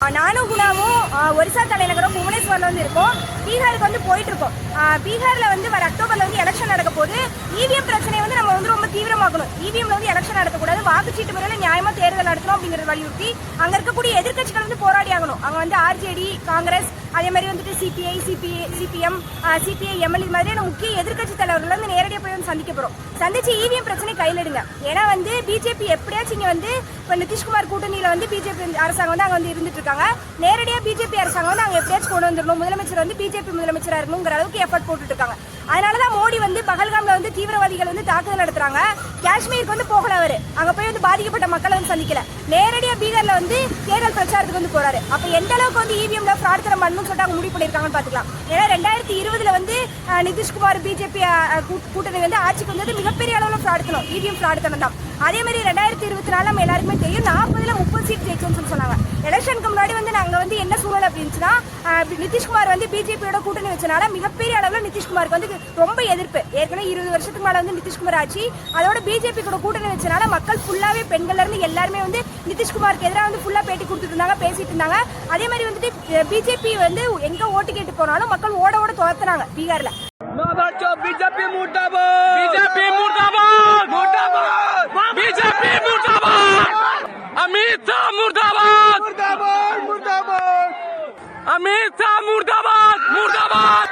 நானும் குணாவும் ஒரிசா தலைநகரம் புவனேஸ்வரில் வந்து இருக்கோம். பீகாருக்கு வந்து போயிட்டு இருக்கோம். பீகாரில் வந்து வர அக்டோபரில் வந்து எலெக்ஷன் நடக்க போது இவிஎம் வந்து இவிஎம்ல வந்து எலெக்ஷன் நடத்தக்கூடாது வாக்குச்சீட்டு முறையில் நியாயமா தேர்தல் நடத்தணும் அப்படிங்கறத வலியுறுத்தி அங்க இருக்கக்கூடிய எதிர்கட்சிகள் வந்து போராடி ஆகணும். அங்க வந்து ஆர்ஜேடி காங்கிரஸ் அதே மாதிரி வந்துட்டு CPI CPI CPM CPI ML இது மாதிரியான முக்கிய எதிர்க்கட்சி தலைவர்கள் வந்து நேரடியாக போய் வந்து சந்திக்க போறோம். சந்திச்சு இவிஎம் பிரச்சனை கையில் எடுங்க ஏன்னா வந்து பிஜேபி எப்படியாச்சும் இங்க வந்து இப்போ நிதிஷ்குமார் கூட்டணியில வந்து பிஜேபி அரசாங்கம் வந்து அங்க வந்து இருந்துட்டு இருக்காங்க. நேரடியாக பிஜேபி அரசாங்கம் வந்து அங்க எப்படியாச்சும் கொண்டு வந்துடணும் முதலமைச்சர் வந்து பிஜேபி முதலமைச்சரா இருக்கணுங்கிற அளவுக்கு எஃபர்ட் போட்டுட்டு இருக்காங்க. அதனாலதான் மோடி வந்து பகல்காம்ல வந்து தீவிரவாதிகள் வந்து தாக்குதல் நடத்துறாங்க. காஷ்மீருக்கு வந்து போகல அவரு. அங்க போய் வந்து பாதிக்கப்பட்ட மக்களை வந்து சந்திக்கல. நேரடியா பீகார்ல வந்து தேர்தல் பிரச்சாரத்துக்கு வந்து போறாரு. அப்ப எந்த அளவுக்கு வந்து இவிஎம்ல ஃப்ராட் தரம் பண்ணணும்னு சொல்லிட்டு அவங்க முடிவு பண்ணிருக்காங்கன்னு பாத்துக்கலாம் ஏன்னா ரெண்டாயிரத்தி இருபதுல வந்து நிதிஷ்குமார் பிஜேபி கூட்டணி வந்து ஆட்சிக்கு வந்தது மிகப்பெரிய அளவுல ஃப்ராட் தனம் இவிஎம் ஃப்ராட் தனம் தான். அதே மாதிரி ரெண்டாயிரத்தி இருபத்தி நாலு நம்ம எல்லாருக்குமே தெரியும் நாற்பதுல முப்பது சீட் ஜெயிச்சோம்னு சொல்லி சொன்னாங்க. எலெக்ஷனுக்கு முன்னாடி வந்து நாங்க வந்து என்ன சூழல் அப்படின்னுச்சுன்னா நிதிஷ்குமார் வந்து பிஜேபியோட கூட்டணி வச்சனால மிகப்பெரிய அளவில் நிதிஷ்குமாருக்கு வந்து ரொம்ப எதிர்ப்பு. ஏற்கனவே இருபது வருஷத்துக்கு மேலே வந்து நிதிஷ்குமார் ஆச்சு. அதோட பிஜேபி கூட கூட்டணி வச்சனால மக்கள் ஃபுல்லாகவே பெண்கள்ல இருந்து எல்லாருமே வந்து நிதிஷ்குமாருக்கு எதிராக வந்து ஃபுல்லாக பேட்டி கொடுத்துட்டு இருந்தாங்க பேசிட்டு இருந்தாங்க. அதே மாதிரி வந்துட்டு பிஜேபி வந்து எங்கே ஓட்டு கேட்டு போனாலும் மக்கள் ஓட ஓட துரத்துனாங்க பீகாரில். பிஜேபி மூட்டாபாத் பிஜேபி மூட்டாபாத் பிஜேபி மூட்டாபாத் अमित शाह मुर्दाबाद मुर्दाबाद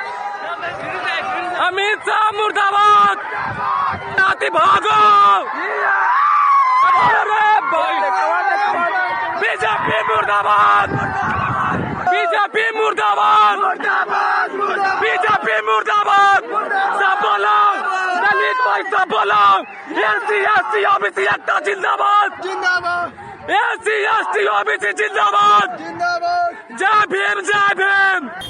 अमित शाह मुर्दाबाद नाती भागो बीजेपी मुर्दाबाद बीजेपी मुर्दाबाद बीजेपी मुर्दाबाद सब बोलो दलित भाई सब बोलो एससी एसटी ओबीसी एकता जिंदाबाद जिंदाबाद एससी एसटी ओबीसी जिंदाबाद जिंदाबाद जय भीम जय भीम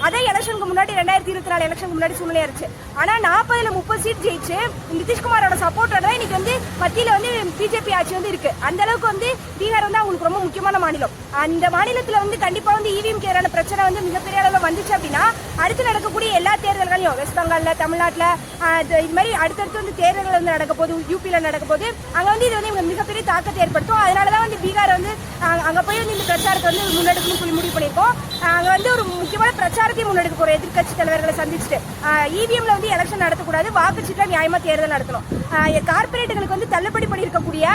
அதே எலெக்ஷனுக்கு முன்னாடி ரெண்டாயிரத்தி இருபத்தி நாலு எலெக்ஷனுக்கு முன்னாடி சூழ்நிலை இருந்துச்சு ஆனா நாற்பதுல முப்பது சீட் ஜெயிச்சு நிதிஷ்குமாரோட சப்போர்ட்டோட தான் இன்னைக்கு வந்து மத்தியில வந்து பிஜேபி ஆட்சி வந்து இருக்கு. அந்த அளவுக்கு வந்து பீகார் வந்து அவங்களுக்கு ரொம்ப முக்கியமான மாநிலம். அந்த மாநிலத்துல வந்து கண்டிப்பா வந்து இவிஎம் கேரான பிரச்சனை வந்து மிகப்பெரிய அளவில் வந்துச்சு அப்படின்னா அடுத்து நடக்கக்கூடிய எல்லா தேர்தல்களையும் வெஸ்ட் பெங்கால்ல தமிழ்நாட்டுல இது இது மாதிரி அடுத்தடுத்து வந்து தேர்தல்கள் வந்து நடக்க போது யூபியில நடக்க போது அங்க வந்து இது வந்து மிகப்பெரிய தாக்கத்தை ஏற்படுத்தும். அதனாலதான் வந்து பீகார் வந்து ஆஹ், அங்க போய் வந்து இந்த பிரச்சாரத்தை வந்து முன்னெடுக்கணும்னு சொல்லி முடிவு பண்ணியிருக்கோம். அங்கே வந்து ஒரு முக்கியமான பிரச்சாரத்தையும் முன்னெடுக்க போறோம். எதிர்க்கட்சி தலைவர்களை சந்திச்சுட்டு. இவிஎம்ல வந்து எலெக்ஷன் நடத்தக்கூடாது வாக்குச்சீட்டில் நியாயமா தேர்தல் நடத்தணும். கார்பரேட்டுகளுக்கு வந்து தள்ளுபடி பண்ணியிருக்கக்கூடிய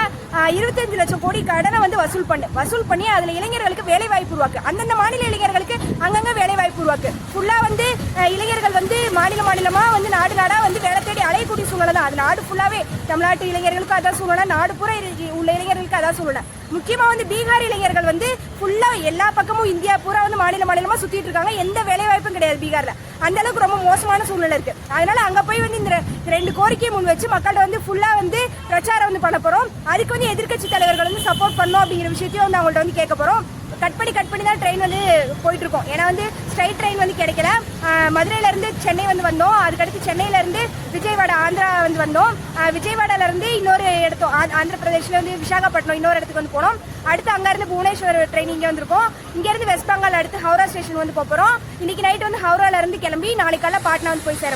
இருபத்தஞ்சு லட்சம் கோடி கடனை வந்து வசூல் பண்ணு. வசூல் பண்ணி அதுல இளைஞர்களுக்கு வேலை வாய்ப்பு உருவாக்கு. அந்தந்த மாநில இளைஞர்களுக்கு அங்கங்க வேலை உருவாக்கு. ஃபுல்லாக வந்து இளைஞர்கள் வந்து மாநில மாநிலமாக வந்து நாடு நாடாக வந்து வேலை தேடி அலையக்கூடிய சூழ்நிலை தான். அது நாடு ஃபுல்லாகவே தமிழ்நாட்டு இளைஞர்களுக்கு அதான் சூழ்நிலை நாடு பூரா உள்ள இளைஞர்களுக்கு அதான் சூழ்நிலை. முக்கியமாக வந்து பீகார் இளைஞர்கள் வந்து ஃபுல்லாக எல்லா பக்கமும் இந்தியா பூரா வந்து மாநில மாநிலமாக சுற்றிட்டு இருக்காங்க. எந்த வேலைவாய்ப்பும் கிடையாது பீகாரில். அந்த அளவுக்கு ரொம்ப மோசமான சூழ்நிலை இருக்கு. அதனால அங்கே போய் வந்து இந்த ரெண்டு கோரிக்கையை முன் வச்சு மக்கள்கிட்ட வந்து ஃபுல்லாக வந்து பிரச்சாரம் வந்து பண்ண போகிறோம் அதுக்கு வந்து எதிர்க்கட்சி தலைவர்கள் வந்து சப்போர்ட் பண்ணோம் அப்படிங்கிற விஷயத்தையும் வந்து அவங்கள்ட்ட வந்து கேட்க போகிறோம் கட் பண்ணி கட் பண்ணி தான் ட்ரெயின் வந்து போயிட்டு இருக்கோம் ஏன்னா வந்து ஸ்ட்ரைட் ட்ரெயின் வந்து கிடைக்கல. மதுரையிலேருந்து மதுரையில இருந்து சென்னை வந்து வந்தோம். அதுக்கடுத்து சென்னையில இருந்து விஜயவாடா ஆந்திரா வந்து வந்தோம். ஆஹ் விஜயவாடால இருந்து இன்னொரு இடத்தோம் ஆ- ஆந்திர பிரதேஷ்ல வந்து விசாகப்பட்டினம் இன்னொரு இடத்துக்கு வந்து போனோம். அடுத்து அங்கேருந்து புவனேஸ்வர் ட்ரெயின் இங்கே வந்திருக்கோம். இங்கேருந்து வெஸ்ட் பெங்கால் அடுத்து ஹவுரா ஸ்டேஷன் வந்து போகிறோம் இன்னைக்கு நைட் வந்து ஹவுராலேருந்து கிளம்பி நாளைக்கால பாட்னா வந்து போய் சேர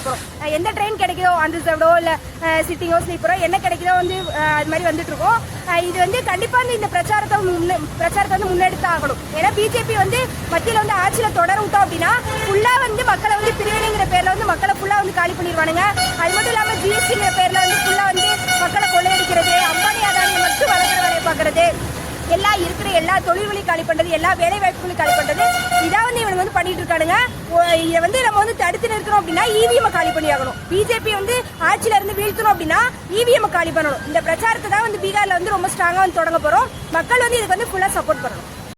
எந்த ட்ரெயின் கிடைக்குதோ அன்ரிசர்வ்டோ இல்லை சிட்டிங்கோ ஸ்லீப்பரோ என்ன கிடைக்குதோ வந்து அது மாதிரி வந்துட்டுருக்கோம் இது வந்து கண்டிப்பாக வந்து இந்த பிரச்சாரத்தை முன்னே பிரச்சாரத்தை வந்து முன்னெடுத்து ஆகணும் ஏன்னா பிஜேபி வந்து மத்தியில் வந்து ஆட்சியில் தொடர விட்டோம் அப்படின்னா ஃபுல்லாக வந்து மக்களை வந்து பிரிவினைங்கிற பேரில் வந்து மக்களை ஃபுல்லாக வந்து காலி பண்ணிடுவானுங்க அது மட்டும் இல்லாமல் ஜிஎஸ்டிங்கிற பேரில் வந்து ஃபுல்லாக வந்து மக்களை கொள்ளையடிக்கிறது அம்பானி அதானியை மட்டும் வளர்க்குற வேலையை பார்க்குறது. எல்லா இருக்கிற எல்லா தொழில்களையும் காலி பண்றது எல்லா வேலை வாய்ப்புகளையும் காலி பண்றது. இதான் வந்து இவனுங்க வந்து பண்ணிட்டு இருக்கானுங்க. இதை வந்து நம்ம வந்து தடுத்து நிறுத்தணும் அப்படின்னா இவிஎம் காலி பண்ணி ஆகணும் பிஜேபி வந்து ஆட்சியில இருந்து வீழ்த்தணும் அப்படின்னா இவிஎம் காலி பண்ணணும். இந்த பிரச்சாரத்தை தான் வந்து பீகார்ல வந்து ரொம்ப ஸ்ட்ராங்கா வந்து தொடங்க போறோம். மக்கள் வந்து இதுக்கு வந்து ஃபுல்லா சப்போர்ட் பண்ணணும்.